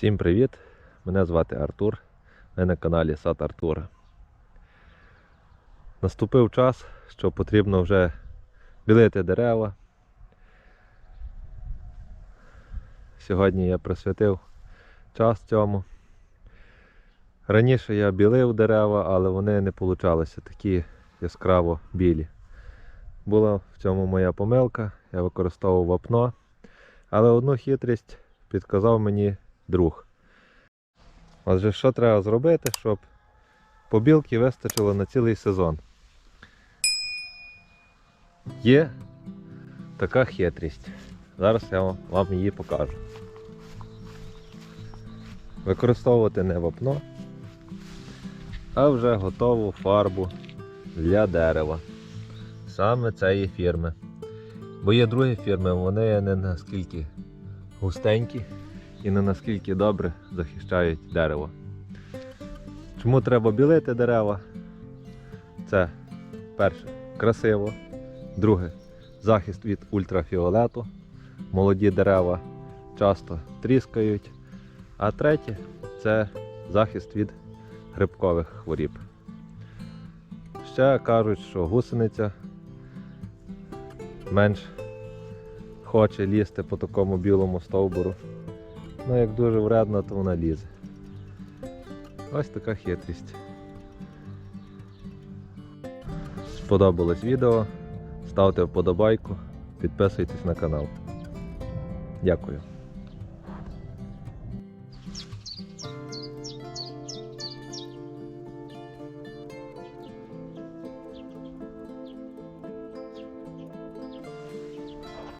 Всім привіт! Мене звати Артур. Ви на каналі Сад Артура. Наступив час, що потрібно вже білити дерева. Сьогодні я присвятив час цьому. Раніше я білив дерева, але вони не получалися такі яскраво білі. Була в цьому моя помилка, я використовував вапно, але одну хитрість підказав мені друг. Отже, що треба зробити, щоб побілки вистачило на цілий сезон? Є така хитрість. Зараз я вам її покажу. Використовувати не вапно, а вже готову фарбу для дерева. Саме цієї фірми. Бо є другі фірми, вони не наскільки густенькі і не наскільки добре захищають дерево. Чому треба білити дерева? Це перше красиво, друге захист від ультрафіолету. Молоді дерева часто тріскають. А третє це захист від грибкових хворіб. Ще кажуть, що гусениця менш хоче лізти по такому білому стовбуру. Ну, як дуже вредно, то вона лізе. Ось така хитрість. Сподобалось відео. Ставте вподобайку, підписуйтесь на канал. Дякую.